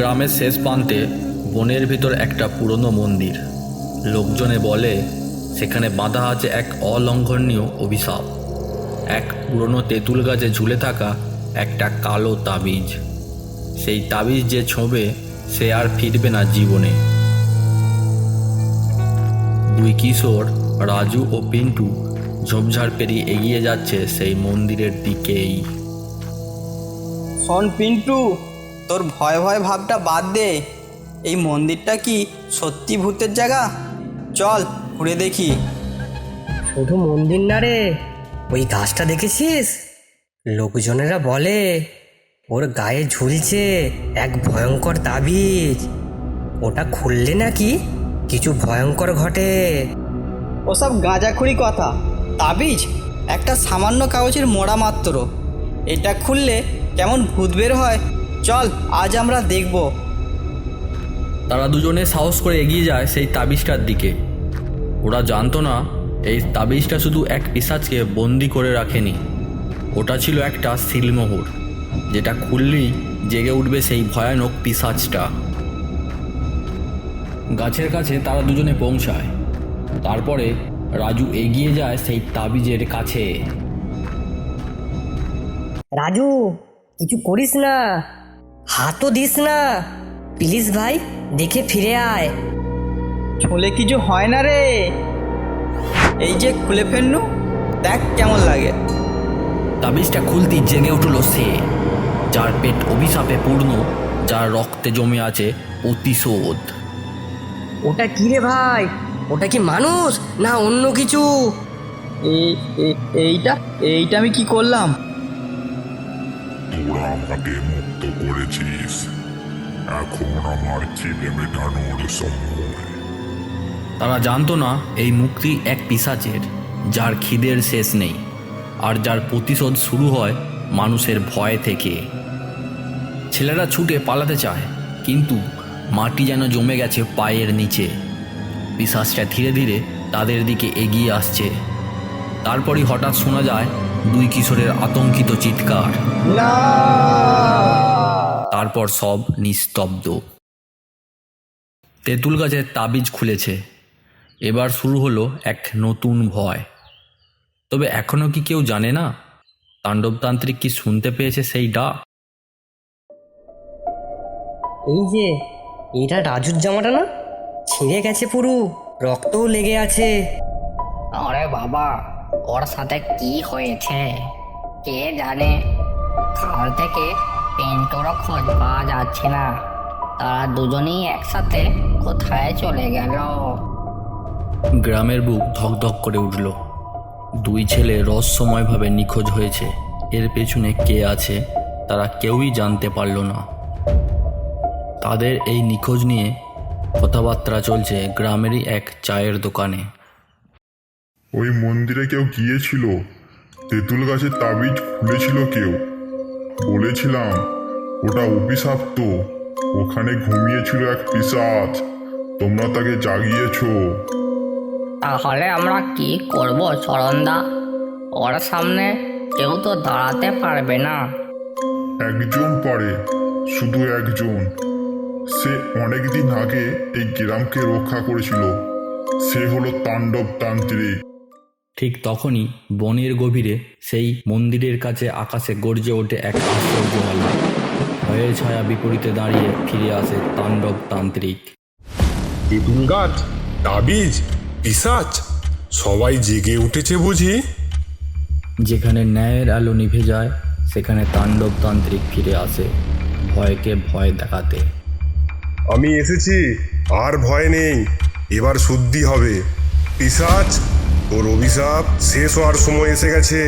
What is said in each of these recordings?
গ্রামের শেষ প্রান্তে বনের ভিতর একটা পুরনো মন্দির। লোকজনে বলে, সেখানে বাঁধা আছে এক অলঙ্ঘনীয় অভিশাপ। এক পুরনো তেঁতুল গাছে ঝুলে থাকা একটা কালো তাবিজ। সেই তাবিজ যে ছোঁবে, সে আর ফিরবে না জীবনে। দুই কিশোর, রাজু ও পিন্টু, ঝোপঝাড় পেরিয়ে এগিয়ে যাচ্ছে সেই মন্দিরের দিকেই। শোন, পিন্টু! তোর ভয় ভয় ভাবটা বাদ দে। এই মন্দিরটা কি সত্যি ভূতের জায়গা? চল ঘুরে দেখি। শুধু মন্দির না রে ওই গাছটা দেখেছিস? লোকজনেরা বলে ওর গায়ে ঝুলছে এক ভয়ঙ্কর তাবিজ। ওটা খুললে নাকি কিছু ভয়ঙ্কর ঘটে। ওসব গাঁজাখুরি কথা। তাবিজ? একটা সামান্য কাগজের মোড়া মাত্র। এটা খুললে কেমন ভূত বের হয়? চল আজ আমরা দেখব। তারা দুজনে সাহস করে এগিয়ে যায় সেই তাবিজটার দিকে। ওরা জানতো না এই তাবিজটা শুধু এক পিসাজকে বন্দি করে রাখেনি। ওটা ছিল একটা সিলমোহর যেটা খুললেই জেগে উঠবে সেই ভয়ানক পিসাজটা গাছের কাছে তারা দুজনে পৌঁছায়। তারপরে রাজু এগিয়ে যায় সেই তাবিজের কাছে। রাজু কিছু করিস না। হাতও দিস না। প্লিজ ভাই দেখে ফিরে আয়। ছোলে কিছু হয় না রে। এই যে খুলে ফেলনু দেখ কেমন লাগে। তাবিজটা খুলতেই জেগে উঠল সে যার পেট অভিশাপে পূর্ণ যার রক্তে জমে আছে প্রতিশোধ ওটা কি রে ভাই? ওটা কি মানুষ না অন্য কিছু? এই এই- এইটা এইটা আমি কি করলাম? আমাকে মুক্ত করেছিস। এখন আমার খিদে মেটানোর সময়। তারা জানতো না এই মুক্তি এক পিসাচের, যার খিদের শেষ নেই, আর যার প্রতিশোধ শুরু হয় মানুষের ভয় থেকে। ছেলেরা ছুটে পালাতে চায়, কিন্তু মাটি যেন জমে গেছে পায়ের নিচে। পিসাচটা ধীরে ধীরে তাদের দিকে এগিয়ে আসছে। তারপরই হঠাৎ শোনা যায় দুই কিশোরের আতঙ্কিত চিৎকার। তারপর সব নিস্তব্ধ। তেঁতুল গাছের তাবিজ খুলেছে। এবার শুরু হলো এক নতুন ভয়। তবে এখনও কি কেউ জানে না? তাণ্ডবতান্ত্রিক কি শুনতে পেয়েছে সেই ডাক এই যে এটা রাজুর জামাটা না? ছিঁড়ে গেছে পুরো রক্তও লেগে আছে। আরে বাবা ওর সাথে কি হয়েছে? কে জানে? কাল থেকে পেন্টোরও খোঁজ পাওয়া যাচ্ছে না। তারা দুজনেই একসাথে কোথায় চলে গেল? গ্রামের বুক ধকধক করে উঠল। দুই ছেলে রহস্যময়ভাবে নিখোঁজ হয়েছে। এর পেছনে কে আছে, তারা কেউই জানতে পারল না। তাদের এই নিখোঁজ নিয়ে কথাবার্তা চলছে গ্রামেরই এক চায়ের দোকানে। ওই মন্দিরে কেউ গিয়েছিল? তেঁতুল গাছের তাবিজ খুলেছিল কেউ? বলেছিলাম ওটা অভিশাপ্ত। ওখানে ঘুমিয়েছিল এক পিসাচ। তোমরা তাকে জাগিয়েছো। তাহলে আমরা কি করব চরণদা? ওর সামনে কেউ তো দাঁড়াতে পারবে না। একজন পারে শুধু একজন। সে অনেকদিন আগে এই গ্রামকে রক্ষা করেছিল। সে হলো তাণ্ডব তান্ত্রিক ঠিক তখনই বনের গভীরে সেই মন্দিরের কাছে আকাশে গর্জে ওঠে এক আশ্চর্য আলো। ভয়ের ছায়া বিপরীতে দাঁড়িয়ে ফিরে আসে তাণ্ডব তান্ত্রিক। তেঁতুল গাছ তাবিজ পিসাচ সবাই জেগে উঠেছে বুঝি? যেখানে ন্যায়ের আলো নিভে যায় সেখানে তাণ্ডব তান্ত্রিক ফিরে আসে ভয়কে ভয় দেখাতে। আমি এসেছি আর ভয় নেই এবার শুদ্ধি হবে। পিসাচ তোর অভিশাপ শেষ হওয়ার সময় এসে গেছে।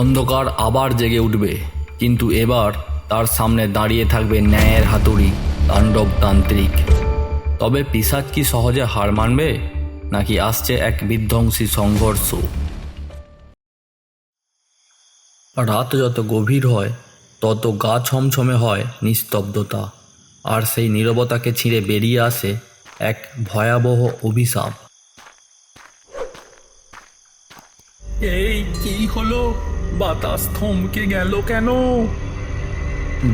অন্ধকার আবার জেগে উঠবে, কিন্তু এবার তার সামনে দাঁড়িয়ে থাকবে ন্যায়ের হাতুড়ি তাণ্ডব তান্ত্রিক। তবে পিসাজ কি সহজে হার মানবে, নাকি আসছে এক বিধ্বংসী সংঘর্ষ? রাত যত গভীর হয়, তত গা ছমছমে হয় নিস্তব্ধতা, আর সেই নীরবতাকে ছিঁড়ে বেরিয়ে আসে এক ভয়াবহ অভিশাপ। এই কি হলো? বাতাস থমকে গেল কেন?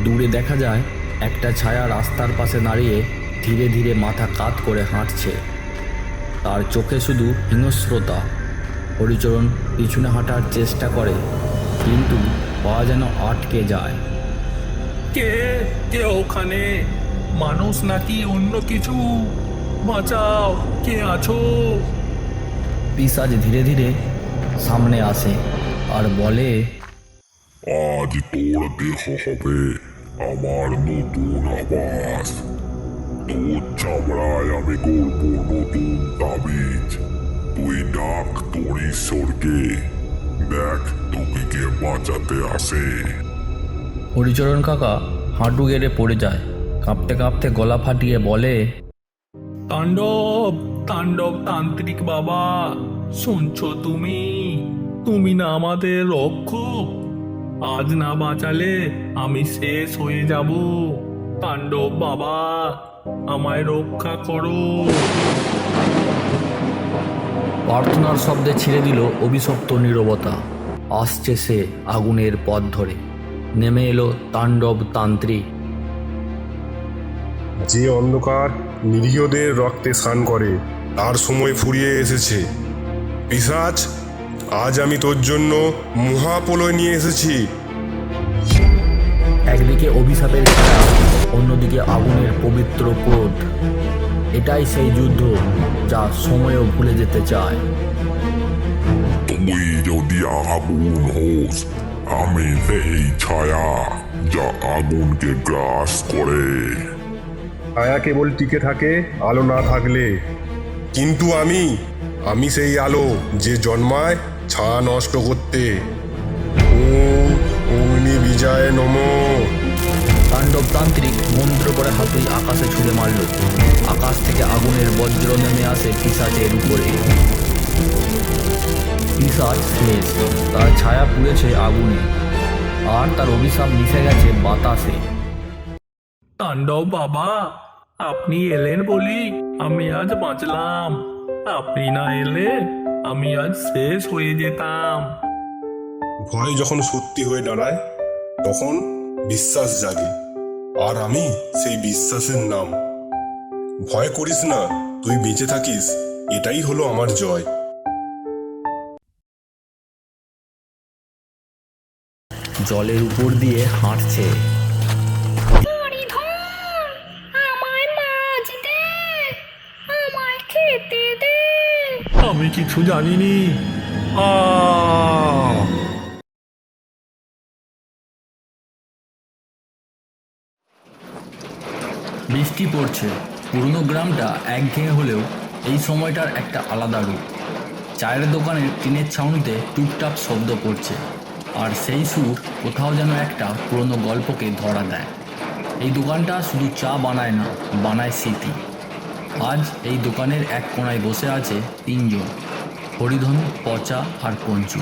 দূরে দেখা যায় একটা ছায়া রাস্তার পাশে দাঁড়িয়ে ধীরে ধীরে মাথা কাত করে হাঁটছে। তার চোখে শুধু হিংস্রতা। হরিচরণ পিছনে হাঁটার চেষ্টা করে কিন্তু পা যেন আটকে যায়। কে? কে ওখানে? মানুষ নাকি অন্য কিছু? বাঁচাও কে আছো? পিসাজ ধীরে ধীরে সামনে আসে আর বলে আজ তোর দেহ হবে আমার নতুন আবাস। তোর চামড়ায় আমি করব নতুন তাবিজ। তুই ডাক তোর ঈশ্বরকে দেখ তোকে কে বাঁচাতে আসে। হরিচরণ কাকা হাঁটু গেড়ে পড়ে যায় কাঁপতে কাঁপতে গলা ফাটিয়ে বলে তাণ্ডব তাণ্ডব তান্ত্রিক বাবা শুনছো তুমি? তুমি না আমাদের রক্ষক। আজ না বাঁচালে আমি শেষ হয়ে যাব। তাণ্ডব বাবা আমায় রক্ষা করো। প্রার্থনার শব্দে ছেড়ে দিল অভিশপ্ত নীরবতা। আসছে সে আগুনের পথ ধরে। নেমে এলো তাণ্ডব তান্ত্রিক। যে অন্ধকার নিরীহদের রক্তে স্নান করে তার সময় ফুরিয়ে এসেছে। পিসাচ আজ আমি তোর জন্য মহাপলয় নিয়ে এসেছি। একদিকে অভিশাপের অন্যদিকে আগুনের পবিত্র ক্রোধ। এটাই সেই যুদ্ধ যা সময়ও ভুলে যেতে চায়। তুই যদি আগুন হোস আমি সেই ছায়া যা আগুনকে গ্রাস করে। ছায়া কেবল টিকে থাকে আলো না থাকলে। কিন্তু আমি আমি সেই আলো যে জন্মায় ছায়া নষ্ট করতে। ওম অগ্নি বিজয় নমঃ। তাণ্ডব তান্ত্রিক মন্ত্র করে হাতুই আকাশে ছুঁড়ে মারল। আকাশ থেকে আগুনের বজ্র নেমে আসে পিসাচের উপরে। পিসাচ শেষ তার ছায়া পুড়েছে আগুনে। আর তার অভিশাপ মিশে গেছে বাতাসে। তাণ্ডব বাবা আপনি এলেন বলি আমি আজ বাঁচলাম। আপনি না এলে আমি আজ শেষ হয়ে যেতাম। ভয় যখন সত্যি হয়ে দাঁড়ায় তখন বিশ্বাস জাগে। আর আমি সেই বিশ্বাসের নাম। ভয় করিস না তুই বেঁচে থাকিস এটাই হলো আমার জয়। জলের উপর দিয়ে হাঁটছে। আমি কিছু জানিনি বৃষ্টি পড়ছে। পুরনো গ্রামটা একঘেয়ে হলেও এই সময়টার একটা আলাদা রূপ। চায়ের দোকানের টিনের ছাউনিতে টুকটাক শব্দ করছে আর সেই সুর কোথাও যেন একটা পুরনো গল্পকে ধরা দেয়। এই দোকানটা শুধু চা বানায় না, বানায় স্মৃতি। আজ এই দোকানের এক কোণায় বসে আছে তিনজন হরিধন পচা আর পঞ্চু।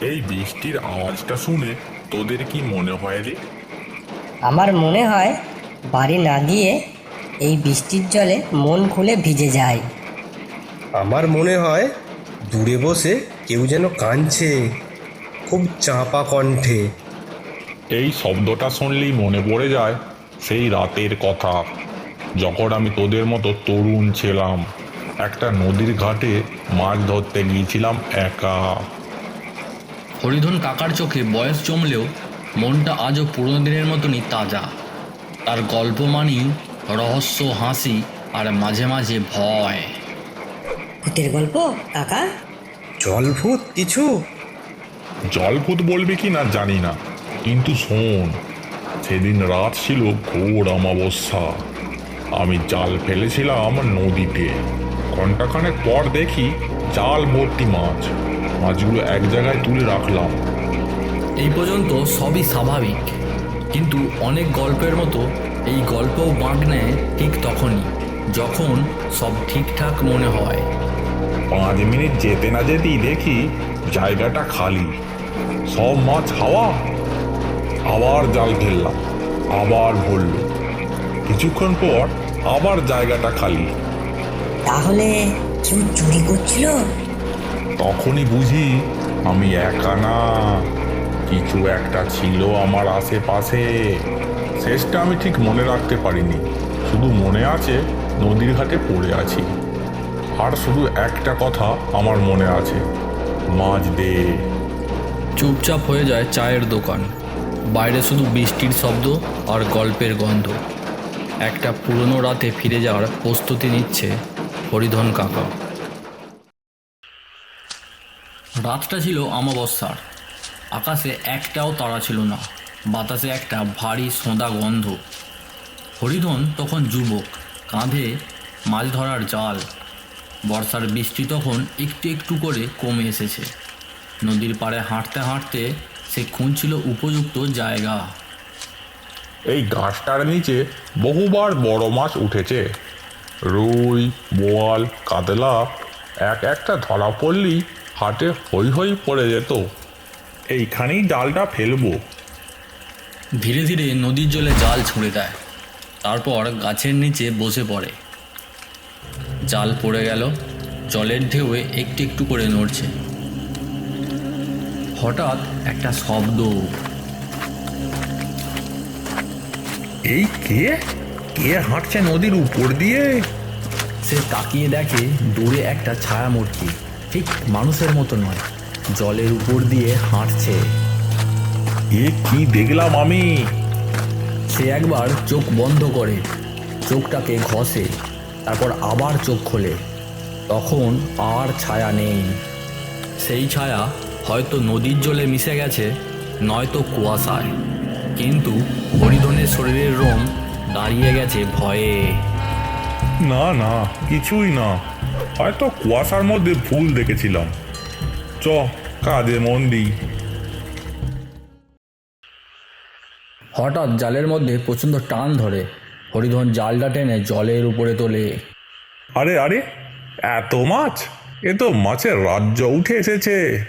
এই বৃষ্টির আওয়াজটা শুনে তোদের কি মনে হয় রে? আমার মনে হয় বাড়ি না গিয়ে এই বৃষ্টির জলে মন খুলে ভিজে যায়। আমার মনে হয় দূরে বসে কেউ যেন কাঁদছে খুব চাপা কণ্ঠে। এই শব্দটা শুনলেই মনে পড়ে যায় সেই রাতের কথা। যখন আমি তোদের মতো তরুণ ছিলাম একটা নদীর ঘাটে মাছ ধরতে গিয়েছিলাম একা। হরিধন কাকার চোখে বয়স জমলেও মনটা আজও পুরনো দিনের মতনই তাজা। তার গল্প মানেই রহস্য হাসি আর মাঝে মাঝে ভয়। ভূতের গল্প কাকা? জলভূত কিছু? জলভূত বলবে কি না জানি না কিন্তু শোন সেদিন রাত ছিল ঘোর অমাবস্যা। আমি জাল ফেলেছিলাম নদীতে। ঘন্টাখানেক পর দেখি জাল ভর্তি মাছ। মাছগুলো এক জায়গায় তুলে রাখলাম। এই পর্যন্ত সবই স্বাভাবিক। কিন্তু অনেক গল্পের মতো এই গল্পও বাঁক নেয় ঠিক তখনই যখন সব ঠিকঠাক মনে হয়। পাঁচ মিনিট যেতে না যেতেই দেখি জায়গাটা খালি। সব মাছ হাওয়া। আবার জাল ফেললাম আবার ভরল। কিছুক্ষণ পর আবার জায়গাটা খালি। তাহলে কেউ চুরি করছিল? তখনই বুঝি আমি একা না। কিছু একটা ছিল আমার আশেপাশে। শেষটা আমি ঠিক মনে রাখতে পারিনি। শুধু মনে আছে নদীর ঘাটে পড়ে আছি। আর শুধু একটা কথা আমার মনে আছে মাছ দে। চুপচাপ হয়ে যায় চায়ের দোকান। বাইরে শুধু বৃষ্টির শব্দ আর গল্পের গন্ধ। একটা পুরনো রাতে ফিরে যাওয়ার প্রস্তুতি নিচ্ছে হরিধন কাকা। রাতটা ছিল অমাবস্যার। আকাশে একটাও তারা ছিল না, বাতাসে একটা ভারী সোঁদা গন্ধ। হরিধন তখন যুবক, কাঁধে মাছ ধরার জাল। বর্ষার বৃষ্টি তখন একটু একটু করে কমে এসেছে। নদীর পাড়ে হাঁটতে হাঁটতে সে খুঁজছিল উপযুক্ত জায়গা। এই গাছটার নিচে বহুবার বড় মাছ উঠেছে। রুই বোয়াল কাতলা এক একটা ধরা পড়লেই হাটে হই হই পড়ে যেত। এইখানেই জালটা ফেলব। ধীরে ধীরে নদীর জলে জাল ছুঁড়ে দেয়। তারপর গাছের নিচে বসে পড়ে। জাল পড়ে গেল জলের ঢেউয়ে একটু একটু করে নড়ছে। হঠাৎ একটা শব্দ এই কে? কে হাঁটছে নদীর উপর দিয়ে? সে তাকিয়ে দেখে দূরে একটা ছায়ামূর্তি ঠিক মানুষের মতো নয় জলের উপর দিয়ে হাঁটছে। এ কি দেখলাম আমি? সে একবার চোখ বন্ধ করে চোখটাকে ঘষে তারপর আবার চোখ খোলে। তখন আর ছায়া নেই। সেই ছায়া হয়তো নদীর জলে মিশে গেছে নয়তো কুয়াশায়। কিন্তু হরিধনের শরীরের রোম দাঁড়িয়ে গেছে ভয়ে। না না কিছুই না। হয়তো কুয়াশার মধ্যে ভুল দেখেছিলাম। চ কাজে মন দিই। হঠাৎ জালের মধ্যে প্রচণ্ড টান ধরে। হরিধন জালটা টেনে জলের উপরে তোলে। আরে আরে এত মাছ? এ তো মাছের রাজ্য উঠে এসেছে।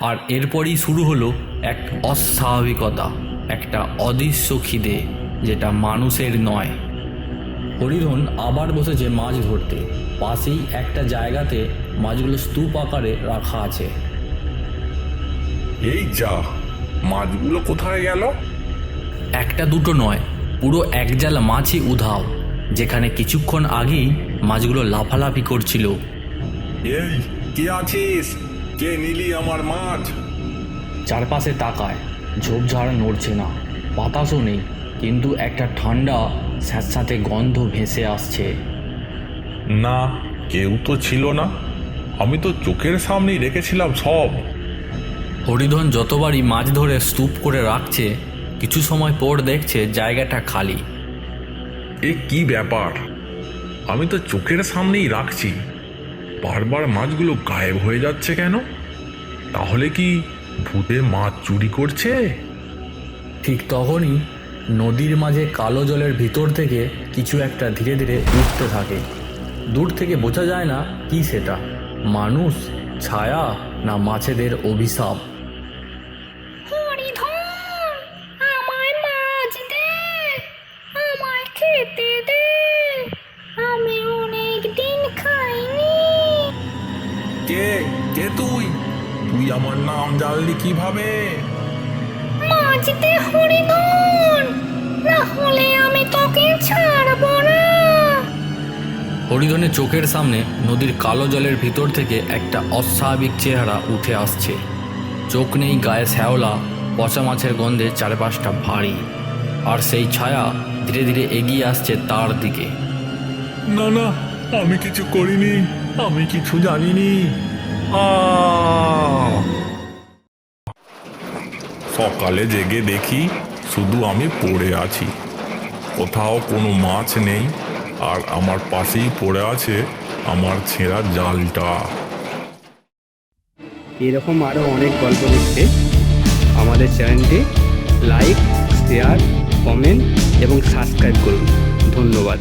আর এরপরই শুরু হলো এক অস্বাভাবিকতা একটা অদৃশ্য খিদে যেটা মানুষের নয়। হরিধন আবার বসেছে মাছ ধরতে। পাশেই একটা জায়গাতে মাছগুলো স্তূপ আকারে রাখা আছে। এই যা মাছগুলো কোথায় গেল? একটা দুটো নয় পুরো এক জাল মাছই উধাও যেখানে কিছুক্ষণ আগেই মাছগুলো লাফালাফি করছিল। এই কে আছিস? কে নিলি আমার মাছ চারপাশে তাকায় ঝোপঝাড় নড়ছে না বাতাসও নেই কিন্তু একটা ঠান্ডা স্যাঁতস্যাঁতে গন্ধ ভেসে আসছে। না কেউ তো ছিল না। আমি তো চোখের সামনেই রেখেছিলাম সব। হরিধন যতবারই মাছ ধরে স্তূপ করে রাখছে কিছু সময় পর দেখছে জায়গাটা খালি। এ কি ব্যাপার? আমি তো চোখের সামনেই রাখছি। বারবার মাছগুলো গায়েব হয়ে যাচ্ছে কেন? তাহলে কি ভূতে মাছ চুরি করছে? ঠিক তখনই নদীর মাঝে কালো জলের ভিতর থেকে কিছু একটা ধীরে ধীরে উঠতে থাকে। দূর থেকে বোঝা যায় না কি সেটা। মানুষ, ছায়া না মাছেদের অভিশাপ? তুই আমার নাম জানলি কীভাবে? দে হরিধন না হলে আমি তোকে ছাড়বো না। হরিধনের চোখের সামনে নদীর কালো জলের ভিতর থেকে একটা অস্বাভাবিক চেহারা উঠে আসছে। চোখ নেই গায়ে শ্যাওলা পচা মাছের গন্ধে চারপাশটা ভারী আর সেই ছায়া ধীরে ধীরে এগিয়ে আসছে তার দিকে। না না আমি কিছু করিনি আমি কিছু জানিনি! সকালে জেগে দেখি শুধু আমি পড়ে আছি। কোথাও কোনো মাছ নেই, আর আমার পাশেই পড়ে আছে আমার ছেঁড়া জালটা। এরকম আরও অনেক গল্প দেখতে। আমাদের চ্যানেলটি লাইক, শেয়ার, কমেন্ট এবং সাবস্ক্রাইব করুন। ধন্যবাদ।